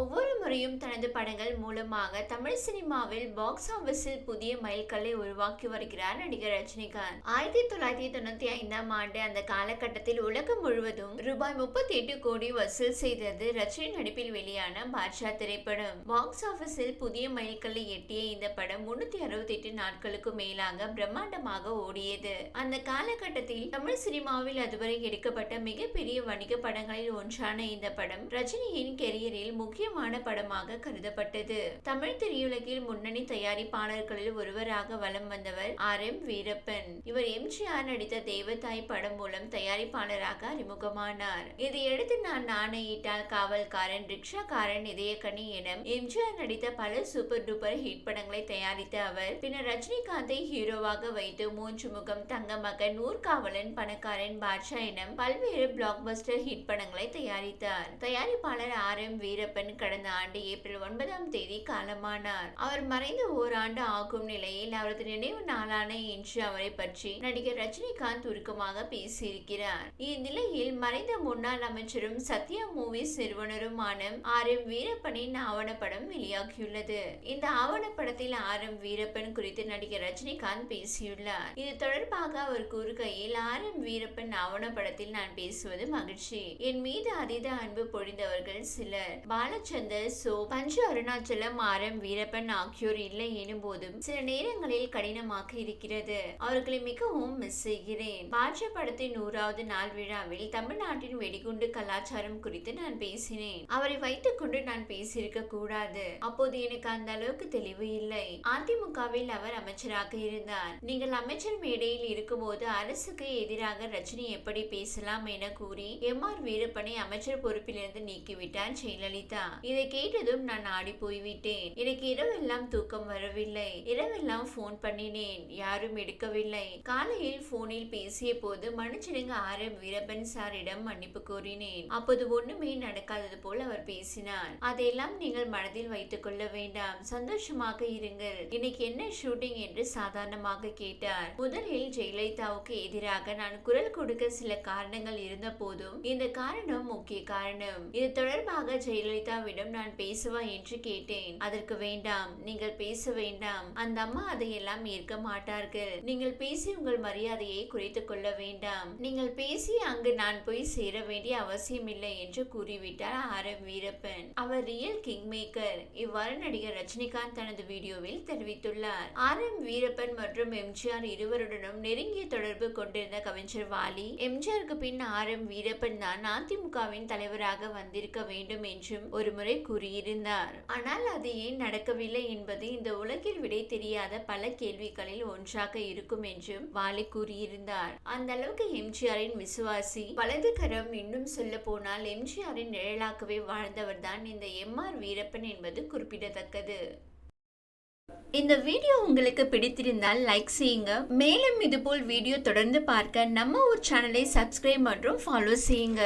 over முறையும் தனது படங்கள் மூலமாக தமிழ் சினிமாவில் பாக்ஸ் ஆபீஸில் புதிய மைல்கல்லை உருவாக்கி வருகிறார் நடிகர் ரஜினிகாந்த். ஆயிரத்தி தொள்ளாயிரத்தி தொண்ணூத்தி ஐந்தாம் ஆண்டு அந்த காலகட்டத்தில் உலகம் முழுவதும் ரூபாய் முப்பத்தி எட்டு கோடி வசூல் செய்தது ரஜினி நடிப்பில் வெளியான பாட்ஷா திரைப்படம். பாக்ஸ் ஆபீஸில் புதிய மைல்கல்லை எட்டிய இந்த படம் முன்னூத்தி அறுபத்தி எட்டு நாட்களுக்கு மேலாக பிரம்மாண்டமாக ஓடியது. அந்த காலகட்டத்தில் தமிழ் சினிமாவில் அதுவரை எடுக்கப்பட்ட மிகப்பெரிய வணிக படங்களில் ஒன்றான இந்த படம் ரஜினியின் கெரியரில் முக்கியமான படமாக கருதப்பட்டது. தமிழ் திரையுலகில் முன்னணி தயாரிப்பாளர்களில் ஒருவராக வலம் வந்தவர் ஆர். எம். வீரப்பன். இவர் எம்ஜிஆர் நடித்த தேவதாய் படம் மூலம் தயாரிப்பாளராக அறிமுகமானார். இதையடுத்து நான் நாணயிட்டால் காவல்காரன் ரிக்ஷாக்காரன் இதயக்கனி என எம்ஜிஆர் நடித்த பல சூப்பர் டூப்பர் ஹிட் படங்களை தயாரித்த அவர் பின்னர் ரஜினிகாந்தை ஹீரோவாக வைத்து மூன்று முகம் தங்க மகன் ஊர்காவலன் பணக்காரன் பாட்ஷா என பல்வேறு பிளாக் பஸ்டர் ஹிட் படங்களை தயாரித்தார். தயாரிப்பாளர் ஆர். எம். வீரப்பன் கடந்த ஆண்டு ஏப்ரல் ஒன்பதாம் தேதி காலமானார். அவர் மறைந்து ஓராண்டு ஆகும் நிலையில் அவரது நினைவு நாளான இன்று அவரை பற்றி நடிகர் ரஜினிகாந்த் உருக்கமாக பேசியிருக்கிறார். இந்நிலையில் மறைந்த முன்னாள் அமைச்சரும் சத்யா மூவிஸ் நிறுவனருமான ஆர் எம் வீரப்பனின் ஆவணப்படம் வெளியாகியுள்ளது. இந்த ஆவணப்படத்தில் ஆர் எம் வீரப்பன் குறித்து நடிகர் ரஜினிகாந்த் பேசியுள்ளார். இது தொடர்பாக அவர் கூறுகையில் ஆர் எம் வீரப்பன் ஆவணப்படத்தில் நான் பேசுவது மகிழ்ச்சி. என் மீது அதீத அன்பு பொழிந்தவர்கள் சிலர். பாலச்சந்தர் சோ பஞ்சு அருணாச்சலம் ஆர் எம் வீரப்பன் ஆகியோர் இல்லை எனும் போதும் சில நேரங்களில் கடினமாக இருக்கிறது. அவர்களை மிகவும் மிஸ் செய்கிறேன். பாஜ படத்தின் நூறாவது நாள் விழாவில் தமிழ்நாட்டின் வெடிகுண்டு கலாச்சாரம் குறித்து நான் பேசினேன். அவரை வைத்துக் கொண்டு நான் பேசியிருக்க கூடாது. அப்போது எனக்கு அந்த அளவுக்கு தெளிவு இல்லை. அதிமுகவில் அவர் அமைச்சராக இருந்தார். நீங்கள் அமைச்சர் மேடையில் இருக்கும்போது அரசுக்கு எதிராக ரஜினி எப்படி பேசலாம் என கூறி எம் ஆர் வீரப்பனை அமைச்சர் பொறுப்பிலிருந்து நீக்கிவிட்டார் ஜெயலலிதா. இதை கேட்டதும் நான் ஆடி போய்விட்டேன். எனக்கு இரவெல்லாம் தூக்கம் வரவில்லை. இரவெல்லாம் போன் பண்ணினேன். யாரும் எடுக்கவில்லை. காலையில் போனில் பேசிய போது மனுஷனுங்க ஆர் எம் வீரப்பன் சாரிடம் மன்னிப்பு கோரினேன். அப்போது ஒண்ணுமே நடக்காதது போல் அவர் பேசினார். அதையெல்லாம் நீங்கள் மனதில் வைத்துக் கொள்ள வேண்டாம். சந்தோஷமாக இருங்கள். இன்னைக்கு என்ன ஷூட்டிங் என்று சாதாரணமாக கேட்டார். முதலில் ஜெயலலிதாவுக்கு எதிராக நான் குரல் கொடுக்க சில காரணங்கள் இருந்த போதும் இந்த காரணம் முக்கிய காரணம். இது தொடர்பாக ஜெயலலிதாவிடம் நான் பேசுவா என்று கேட்டேன். அதற்கு வேண்டாம் நீங்கள் பேச வேண்டாம். அந்த அம்மா அதையெல்லாம் ஏற்க மாட்டார்கள். நீங்கள் பேசி உங்கள் மரியாதையை குறைத்துக் கொள்ள வேண்டாம். நீங்கள் பேசி அங்கு நான் போய் சேர வேண்டிய அவசியமில்லை என்று கூறிவிட்டார் ஆர் எம் வீரப்பன். அவர் ரியல் கிங் மேக்கர் இவ்வாறு நடிகர் ரஜினிகாந்த் தனது வீடியோவில் தெரிவித்துள்ளார். ஆர் எம் வீரப்பன் மற்றும் எம்ஜிஆர் இருவருடனும் நெருங்கிய தொடர்பு கொண்டிருந்த கவிஞர் வாலி எம்ஜிஆருக்கு பின் ஆர் எம் வீரப்பன் தான் அதிமுகவின் தலைவராக வந்திருக்க வேண்டும் என்றும் ஒருமுறை கூறியிருந்தார். ஆனால் அது ஏன் நடக்கவில்லை என்பது இந்த உலகில் விடை தெரியாத பல கேள்விகளில் ஒன்றாக இருக்கும் என்றும் வாலி கூறியிருந்தார். அந்த அளவுக்கு எம்ஜிஆரின் விசுவாசி வலதுகரம் இன்னும் சொல்ல போனால் எம்ஜிஆரின் நிழலாகவே வாழ்ந்தவர் தான் இந்த எம் ஆர் வீரப்பன் என்பது குறிப்பிடத்தக்கது. இந்த வீடியோ உங்களுக்கு பிடித்திருந்தால் லைக் செய்யுங்க. மேலும் இதுபோல் வீடியோ தொடர்ந்து பார்க்க நம்ம ஒரு சேனலை சப்ஸ்கிரைப் மற்றும் ஃபாலோ செய்யுங்க.